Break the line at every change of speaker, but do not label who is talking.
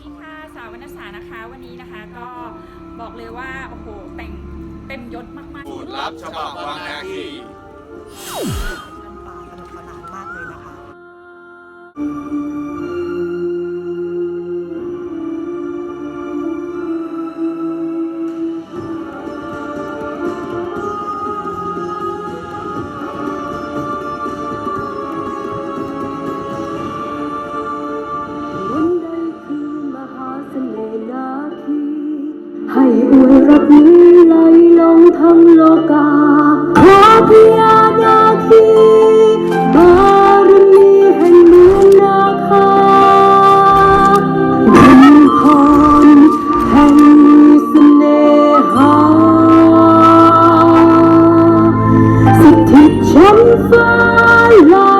พี่ค่ะสาววรรณสานะคะวันนี้นะคะ ก็บอกเลยว่าโอ้โหแต่งเต็มยศมากๆ
สูตรลับฉบับวางนาคี
ให้อวยรับนี้ไหลลงทั้งโลกา ขอพ
ยานาคีบารมีแห่งเมืองนาคาบุญพรแห่งเสน่หา สิทธิ์ชั้นฟ้าลา